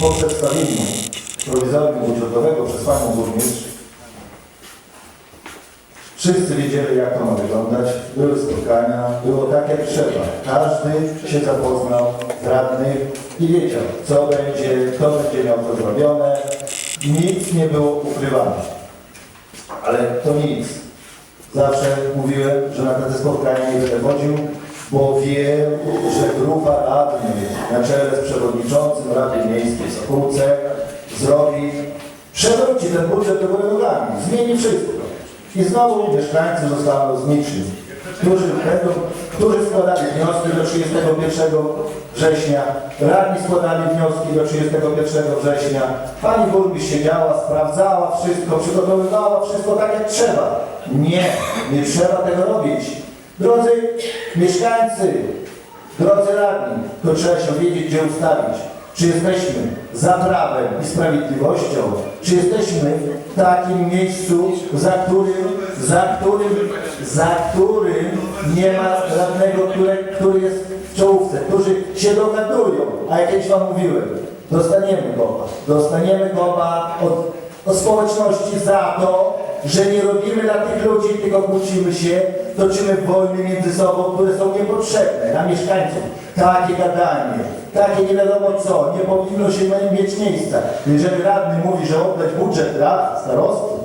Po przedstawieniu prowizorium budżetowego przez panią burmistrz wszyscy wiedzieli, jak to ma wyglądać. Były spotkania, było tak jak trzeba. Każdy się zapoznał z radnych i wiedział, co będzie, kto będzie miał to zrobione. Nic nie było ukrywane. Ale to nic. Zawsze mówiłem, że na te spotkania nie będę chodził, bo wiem, że grupa radnych na czele z przewodniczącym Sokółce zrobi, przewróci ten budżet do góry nogami, zmieni wszystko. I znowu mieszkańcy zostaną z niczym, którzy, którzy składali wnioski do 31 września, radni składali wnioski do 31 września, pani burmistrz siedziała, sprawdzała wszystko, przygotowywała wszystko tak jak trzeba. Nie, nie trzeba tego robić. Drodzy mieszkańcy, drodzy radni, to trzeba się wiedzieć, gdzie ustawić. Czy jesteśmy za prawem i sprawiedliwością, czy jesteśmy w takim miejscu, za którym, za którym, za którym nie ma radnego, który, który jest w czołówce, którzy się dogadują, a jak kiedyś Wam mówiłem, dostaniemy goba, dostaniemy goba od, od społeczności za to, że nie robimy dla tych ludzi, tylko kłócimy się, toczymy wojny między sobą, które są niepotrzebne dla mieszkańców. Takie gadanie, takie nie wiadomo co, nie powinno się mieć miejsca. Jeżeli radny mówi, że oddać budżet rad, starostów,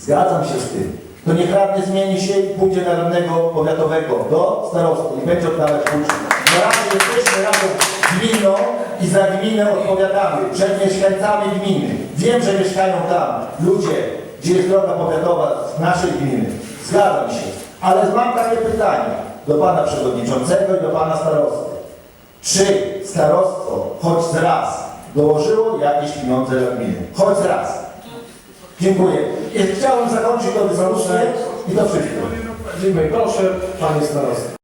zgadzam się z tym, to niech radny zmieni się i pójdzie na radnego powiatowego do starosty i będzie oddawać budżet. Na razie jesteśmy razem z gminą i za gminę odpowiadamy przed mieszkańcami gminy. Wiem, że mieszkają tam ludzie, gdzie jest droga powiatowa z naszej gminy. Zgadzam się. Ale mam takie pytanie do pana przewodniczącego i do pana starosty. Czy starostwo choć raz dołożyło jakieś pieniądze dla gminy? Choć raz. Dziękuję. I chciałem zakończyć to dyskusję i to wszystko. Dziękuję. Proszę, panie starosta.